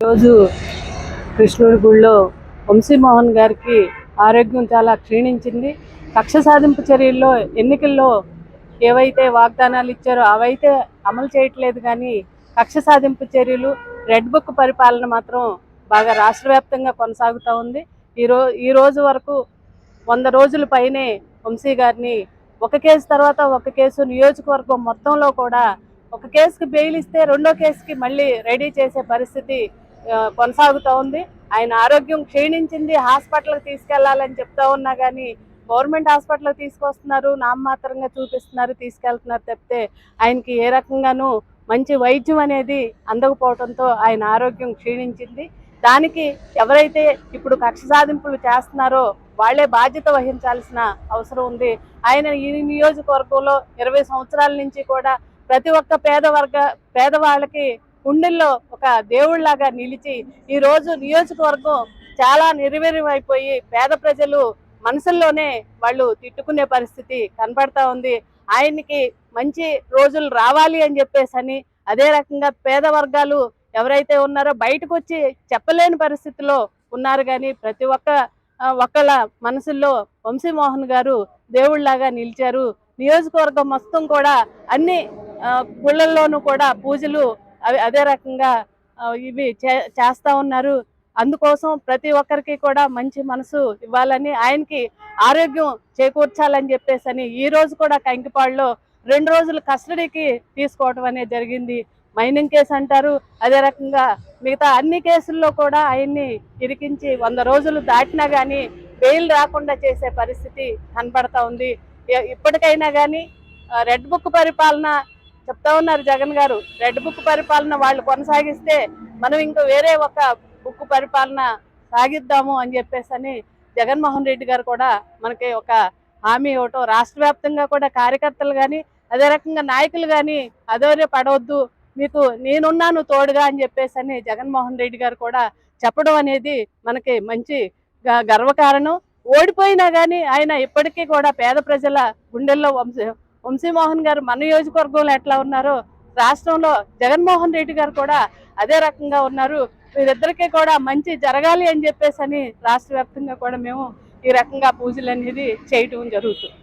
రోజు కృష్ణుడి గుళ్ళో వంశీమోహన్ గారికి ఆరోగ్యం చాలా క్షీణించింది. కక్ష సాధింపు చర్యల్లో ఎన్నికల్లో ఏవైతే వాగ్దానాలు ఇచ్చారో అవైతే అమలు చేయట్లేదు కానీ కక్ష సాధింపు చర్యలు రెడ్ బుక్ పరిపాలన మాత్రం బాగా రాష్ట్ర వ్యాప్తంగా కొనసాగుతూ ఉంది. ఈ ఈ రోజు వరకు వంద రోజుల పైనే వంశీ గారిని ఒక కేసు తర్వాత ఒక కేసు నియోజకవర్గం మొత్తంలో కూడా ఒక కేసుకి బెయిల్ ఇస్తే రెండో కేసుకి మళ్ళీ రెడీ చేసే పరిస్థితి కొనసాగుతూ ఉంది. ఆయన ఆరోగ్యం క్షీణించింది హాస్పిటల్కి తీసుకెళ్ళాలని చెప్తా ఉన్నా కానీ గవర్నమెంట్ హాస్పిటల్కి తీసుకొస్తున్నారు నామమాత్రంగా చూపిస్తున్నారు తీసుకెళ్తున్నారు తప్పితే ఆయనకి ఏ రకంగానూ మంచి వైద్యం అనేది అందకపోవడంతో ఆయన ఆరోగ్యం క్షీణించింది. దానికి ఎవరైతే ఇప్పుడు కక్ష సాధింపులు చేస్తున్నారో వాళ్ళే బాధ్యత వహించాల్సిన అవసరం ఉంది. ఆయన ఈ నియోజకవర్గంలో ఇరవై సంవత్సరాల నుంచి కూడా ప్రతి ఒక్క పేద వర్గ పేదవాళ్ళకి గుండెల్లో ఒక దేవుళ్ళాగా నిలిచి ఈ రోజు నియోజకవర్గం చాలా నిర్వీర్యమైపోయి పేద ప్రజలు మనసుల్లోనే వాళ్ళు తిట్టుకునే పరిస్థితి కనపడతా ఉంది. ఆయనకి మంచి రోజులు రావాలి అని చెప్పేసి అని అదే రకంగా పేద వర్గాలు ఎవరైతే ఉన్నారో బయటకు వచ్చి చెప్పలేని పరిస్థితిలో ఉన్నారు కానీ ప్రతి ఒక్క ఆ, ఒక్కళ్ళ మనసుల్లో వంశీమోహన్ గారు దేవుళ్ళాగా నిలిచారు. నియోజకవర్గం మొత్తం కూడా అన్ని గుళ్ళల్లోనూ కూడా పూజలు అవి అదే రకంగా ఇవి చే- చేస్తా ఉన్నారు. అందుకోసం ప్రతి ఒక్కరికి కూడా మంచి మనసు ఇవ్వాలని ఆయనకి ఆరోగ్యం చేకూర్చాలని చెప్పేసి అని ఈ రోజు కూడా కంకిపాడులో రెండు రోజులు కస్టడీకి తీసుకోవడం అనేది జరిగింది. మైనింగ్ కేసు అంటారు. అదే రకంగా మిగతా అన్ని కేసుల్లో కూడా ఆయన్ని ఇరికించి వంద రోజులు దాటినా కానీ బెయిల్ రాకుండా చేసే పరిస్థితి కనపడతా ఉంది. ఇప్పటికైనా కానీ రెడ్ బుక్ పరిపాలన చెప్తా ఉన్నారు జగన్ గారు. రెడ్ బుక్ పరిపాలన వాళ్ళు కొనసాగిస్తే మనం ఇంకా వేరే ఒక బుక్ పరిపాలన సాగిద్దాము అని చెప్పేసి అని జగన్మోహన్ రెడ్డి గారు కూడా మనకి ఒక హామీ ఇవ్వటం రాష్ట్ర వ్యాప్తంగా కూడా కార్యకర్తలు కానీ అదే రకంగా నాయకులు కానీ అదోరే పడవద్దు మీకు నేనున్నాను తోడుగా అని చెప్పేసి అని జగన్మోహన్ రెడ్డి గారు కూడా చెప్పడం అనేది మనకి మంచి గ- గర్వకారణం. ఓడిపోయినా కానీ ఆయన ఇప్పటికీ కూడా పేద ప్రజల గుండెల్లో వంశ వంశీమోహన్ గారు మన నియోజకవర్గంలో ఎట్లా ఉన్నారో రాష్ట్రంలో జగన్మోహన్ రెడ్డి గారు కూడా అదే రకంగా ఉన్నారు. వీరిద్దరికీ కూడా మంచి జరగాలి అని చెప్పేసి అని రాష్ట్ర వ్యాప్తంగా కూడా మేము ఈ రకంగా పూజలు అనేది చేయటం జరుగుతుంది.